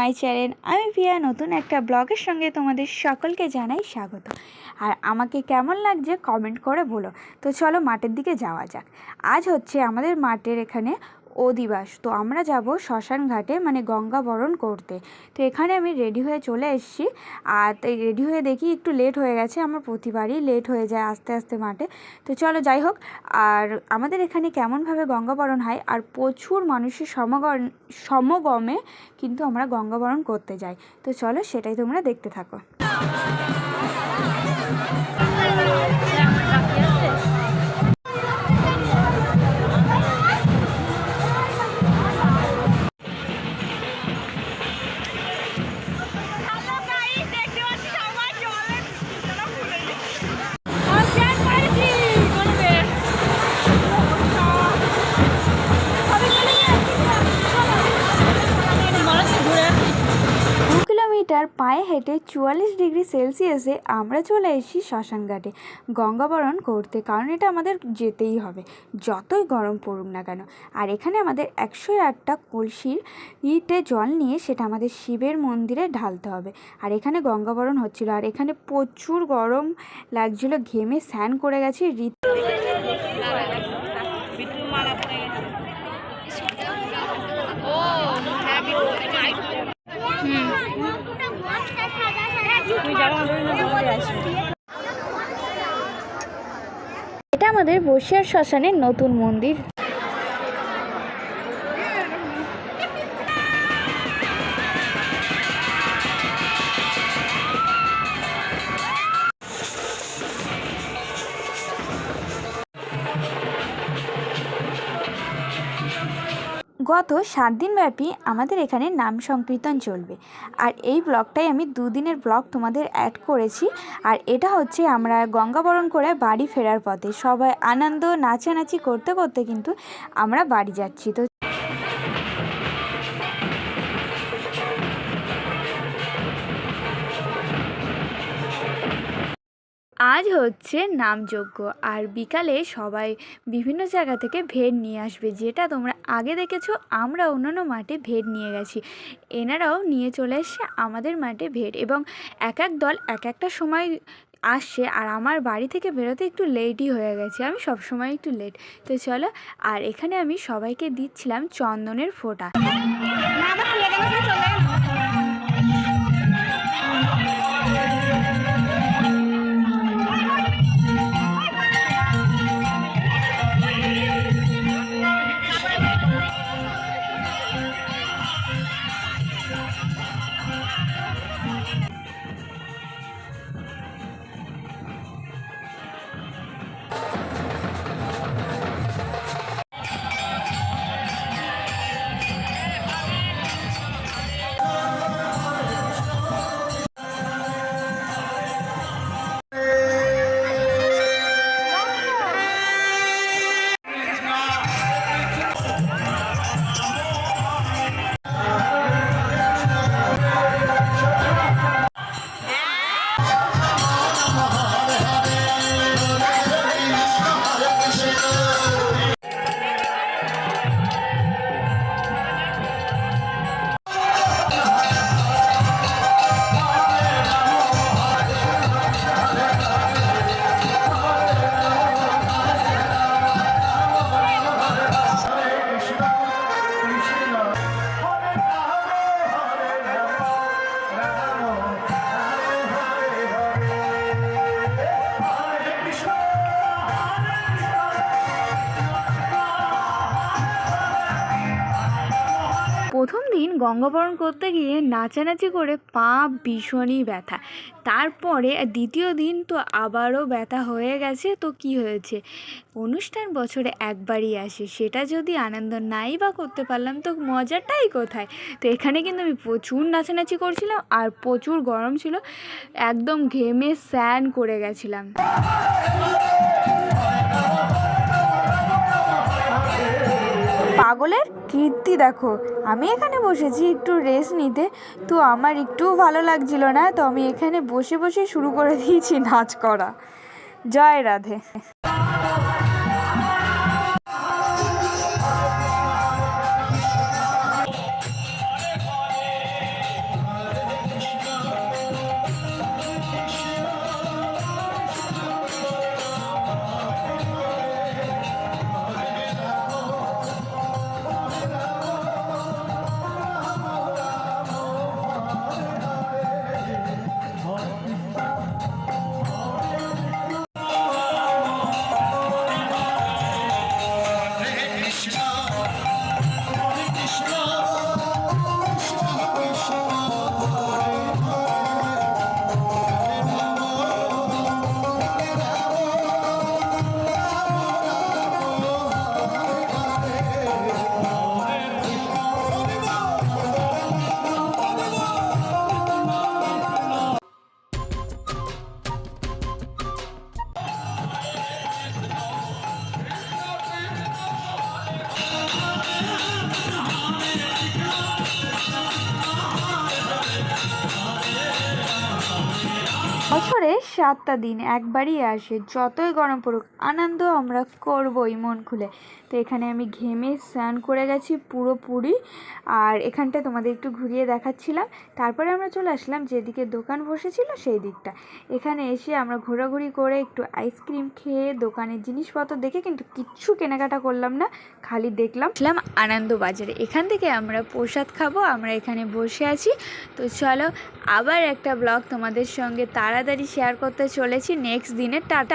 My channel. আমি প্রিয়া, নতুন একটা ব্লগের সঙ্গে তোমাদের সকলকে জানাই স্বাগত। আর আমাকে কেমন লাগছে কমেন্ট করে বলো। তো চলো মাঠের দিকে যাওয়া যাক। আজ হচ্ছে আমাদের মাঠের এখানে অধিবাস। তো আমরা যাব শ্মশান ঘাটে মানে গঙ্গা বরণ করতে। তো এখানে আমি রেডি হয়ে চলে এসেছি। আর তাই রেডি হয়ে দেখি একটু লেট হয়ে গেছে, আমার প্রতিবারই লেট হয়ে যায় আস্তে আস্তে মাঠে। তো চলো যাই হোক, আর আমাদের এখানে কেমনভাবে গঙ্গা বরণ হয়, আর প্রচুর মানুষের সমাগম সমগমে কিন্তু আমরা গঙ্গা বরণ করতে যাই। তো চলো সেটাই তোমরা দেখতে থাকো। পায়ে হেঁটে চুয়াল্লিশ ডিগ্রি সেলসিয়াসে আমরা চলে এসেছি শ্মশানঘাটে। গঙ্গাবরণ করতে, কারণ এটা আমাদের যেতেই হবে। যতই গরম পড়ুক না কেন। আর এখানে আমাদের একশো আটটা কলসির ইটে জল নিয়ে সেটা আমাদের শিবের মন্দিরে ঢালতে হবে। আর এখানে গঙ্গাবরণ হচ্ছিল। আর এখানে প্রচুর গরম লাগছিল। ঘেমে স্নান করে গেছি। রীত এটা আমাদের বসিয়ার শ্মশানের নতুন মন্দির। গত সাত দিনব্যাপী আমাদের এখানে নাম সংকীর্তন চলবে। আর এই ব্লগটাই আমি দুদিনের ব্লগ তোমাদের অ্যাড করেছি। আর এটা হচ্ছে আমরা গঙ্গাবরণ করে বাড়ি ফেরার পথে। সবাই আনন্দ, নাচানাচি করতে করতে কিন্তু আমরা বাড়ি যাচ্ছি। তো আজ হচ্ছে নামযজ্ঞ। আর বিকালে সবাই বিভিন্ন জায়গা থেকে ভেড় নিয়ে আসবে। যেটা তোমরা আগে দেখেছ, আমরা অন্যান্য মাঠে ভেড় নিয়ে গেছি। এনারাও নিয়ে চলে এসছে আমাদের মাঠে ভেড় এবং এক এক দল এক একটা সময় আসছে আর আমার বাড়ি থেকে বেরোতে একটু লেটই হয়ে গেছে। আমি সব সময় একটু লেট তো চলো, আর এখানে আমি সবাইকে দিচ্ছিলাম চন্দনের ফোঁটা। গঙ্গাবরণ করতে গিয়ে নাচানাচি করে পা ভীষণই ব্যথা। তারপরে দ্বিতীয় দিন তো আবারও ব্যথা হয়ে গেছে, তো কি হয়েছে? অনুষ্ঠান বছরে একবারই আসে, সেটা যদি আনন্দ নাই বা করতে পারলাম, তো মজাটাই কোথায়? তো এখানে কিন্তু আমি প্রচুর নাচানাচি করছিলাম আর প্রচুর গরম ছিল, একদম ঘেমে স্যান করে গেছিলাম। পাগলের কীর্তি দেখো। আমি এখানে বসেছি একটু রেস্ট নিতে। তো আমার একটুও ভালো লাগছিল না, তো আমি এখানে বসে বসে শুরু করে দিয়েছি নাচ করা। জয় রাধে। সাতটা দিন একবারই আসে যতই গরম পড়ুক আনন্দ আমরা করবই মন খুলে। তো এখানে আমি ঘেমে স্নান করে গেছি পুরোপুরি। আর এখানটা তোমাদের একটু ঘুরিয়ে দেখাচ্ছিলাম। তারপরে আমরা চলে আসলাম যেদিকে দোকান বসেছিল সেই দিকটা। এখানে এসে আমরা ঘোরাঘুরি করে একটু আইসক্রিম খেয়ে দোকানের জিনিসপত্র দেখে কিন্তু কিচ্ছু কেনাকাটা করলাম না, খালি দেখলাম। ছিলাম আনন্দ বাজারে এখান থেকে আমরা প্রসাদ খাব, আমরা এখানে বসে আছি। তো চলো আবার একটা ব্লগ তোমাদের সঙ্গে তাড়াতাড়ি শেয়ার করতে চলেছি। নেক্সট দিনের টাটা।